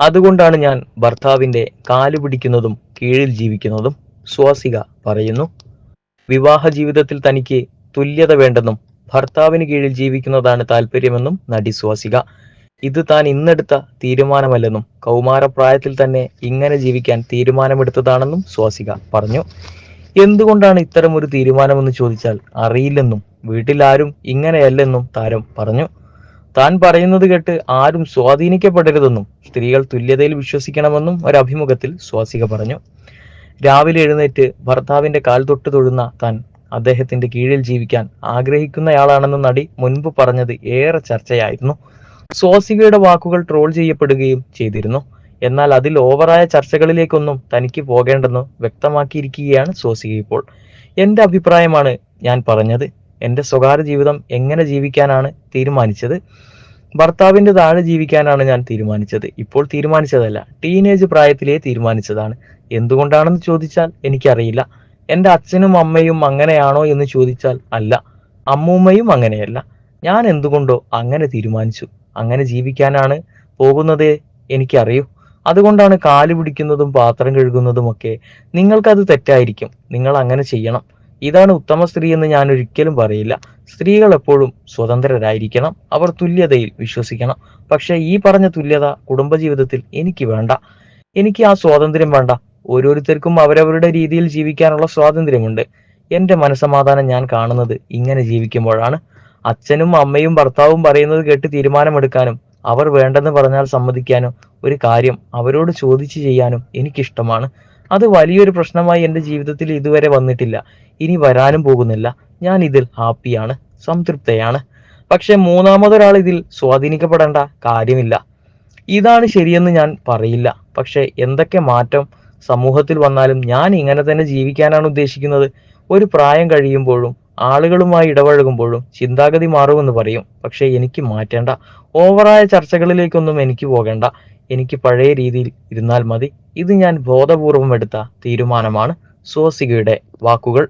അതുകൊണ്ടാണ് ഞാൻ ഭർത്താവിന്റെ കാലു പിടിക്കുന്നതും കീഴിൽ ജീവിക്കുന്നതും സ്വാസിക പറയുന്നു. വിവാഹ ജീവിതത്തിൽ തനിക്ക് തുല്യത വേണ്ടെന്നും ഭർത്താവിന് കീഴിൽ ജീവിക്കുന്നതാണ് താല്പര്യമെന്നും നടി സ്വാസിക. ഇത് താൻ ഇന്നെടുത്ത തീരുമാനമല്ലെന്നും കൗമാരപ്രായത്തിൽ തന്നെ ഇങ്ങനെ ജീവിക്കാൻ തീരുമാനമെടുത്തതാണെന്നും സ്വാസിക പറഞ്ഞു. എന്തുകൊണ്ടാണ് ഇത്തരമൊരു തീരുമാനമെന്ന് ചോദിച്ചാൽ അറിയില്ലെന്നും വീട്ടിലാരും ഇങ്ങനെയല്ലെന്നും താരം പറഞ്ഞു. താൻ പറയുന്നത് കേട്ട് ആരും സ്വാധീനിക്കപ്പെടരുതെന്നും സ്ത്രീകൾ തുല്യതയിൽ വിശ്വസിക്കണമെന്നും ഒരു അഭിമുഖത്തിൽ സ്വാസിക പറഞ്ഞു. രാവിലെ എഴുന്നേറ്റ് ഭർത്താവിന്റെ കാൽ തൊട്ട് തൊഴുന്ന താൻ അദ്ദേഹത്തിന്റെ കീഴിൽ ജീവിക്കാൻ ആഗ്രഹിക്കുന്നയാളാണെന്ന് നടി മുൻപ് പറഞ്ഞത് ഏറെ ചർച്ചയായിരുന്നു. സ്വാസികയുടെ വാക്കുകൾ ട്രോൾ ചെയ്യപ്പെടുകയും ചെയ്തിരുന്നു. എന്നാൽ അതിൽ ഓവറായ ചർച്ചകളിലേക്കൊന്നും തനിക്ക് പോകേണ്ടെന്ന് വ്യക്തമാക്കിയിരിക്കുകയാണ് സ്വാസിക ഇപ്പോൾ. എന്റെ അഭിപ്രായമാണ് ഞാൻ പറഞ്ഞത്. എന്റെ സ്വകാര്യ ജീവിതം എങ്ങനെ ജീവിക്കാനാണ് തീരുമാനിച്ചത്? ഭർത്താവിന്റെ താഴെ ജീവിക്കാനാണ് ഞാൻ തീരുമാനിച്ചത്. ഇപ്പോൾ തീരുമാനിച്ചതല്ല ടീനേജ് പ്രായത്തിലേ തീരുമാനിച്ചതാണ്. എന്തുകൊണ്ടാണെന്ന് ചോദിച്ചാൽ എനിക്കറിയില്ല. എന്റെ അച്ഛനും അമ്മയും അങ്ങനെയാണോ എന്ന് ചോദിച്ചാൽ അല്ല അമ്മൂമ്മയും അങ്ങനെയല്ല. ഞാൻ എന്തുകൊണ്ടോ അങ്ങനെ തീരുമാനിച്ചു. അങ്ങനെ ജീവിക്കാനാണ് പോകുന്നത് എനിക്കറിയൂ. അതുകൊണ്ടാണ് കാൽ പിടിക്കുന്നതും പാത്രം കഴുകുന്നതും ഒക്കെ. നിങ്ങൾക്കത് തെറ്റായിരിക്കും. നിങ്ങൾ അങ്ങനെ ചെയ്യണം. ഇതാണ് ഉത്തമ സ്ത്രീ എന്ന് ഞാൻ ഒരിക്കലും പറയില്ല. സ്ത്രീകൾ എപ്പോഴും സ്വതന്ത്രരായിരിക്കണം. അവർ തുല്യതയിൽ വിശ്വസിക്കണം. പക്ഷേ ഈ പറഞ്ഞ തുല്യത കുടുംബജീവിതത്തിൽ എനിക്ക് വേണ്ട. എനിക്ക് ആ സ്വാതന്ത്ര്യം വേണ്ട. ഓരോരുത്തർക്കും അവരവരുടെ രീതിയിൽ ജീവിക്കാനുള്ള സ്വാതന്ത്ര്യമുണ്ട്. എന്റെ മനസമാധാനം ഞാൻ കാണുന്നത് ഇങ്ങനെ ജീവിക്കുമ്പോഴാണ്. അച്ഛനും അമ്മയും ഭർത്താവും പറയുന്നത് കേട്ട് തീരുമാനമെടുക്കാനും അവർ വേണ്ടെന്ന് പറഞ്ഞാൽ സമ്മതിക്കാനും ഒരു കാര്യം അവരോട് ചോദിച്ചു ചെയ്യാനും എനിക്കിഷ്ടമാണ്. അത് വലിയൊരു പ്രശ്നമായി എന്റെ ജീവിതത്തിൽ ഇതുവരെ വന്നിട്ടില്ല. ഇനി വരാനും പോകുന്നില്ല. ഞാൻ ഇതിൽ ഹാപ്പിയാണ് സംതൃപ്തയാണ്. പക്ഷെ മൂന്നാമതൊരാൾ ഇതിൽ സ്വാധീനിക്കപ്പെടേണ്ട കാര്യമില്ല. ഇതാണ് ശരിയെന്ന് ഞാൻ പറയില്ല. പക്ഷെ എന്തൊക്കെ മാറ്റം സമൂഹത്തിൽ വന്നാലും ഞാൻ ഇങ്ങനെ തന്നെ ജീവിക്കാനാണ് ഉദ്ദേശിക്കുന്നത്. ഒരു പ്രായം കഴിയുമ്പോഴും ആളുകളുമായി ഇടപഴകുമ്പോഴും ചിന്താഗതി മാറുമെന്ന് പറയും. പക്ഷേ എനിക്ക് മാറ്റേണ്ട. ഓവറായ ചർച്ചകളിലേക്കൊന്നും എനിക്ക് പോകേണ്ട. എനിക്ക് പഴയ രീതിയിൽ ഇരുന്നാൽ മതി. ഇത് ഞാൻ ബോധപൂർവം എടുത്ത തീരുമാനമാണ്. സോസികയുടെ വാക്കുകൾ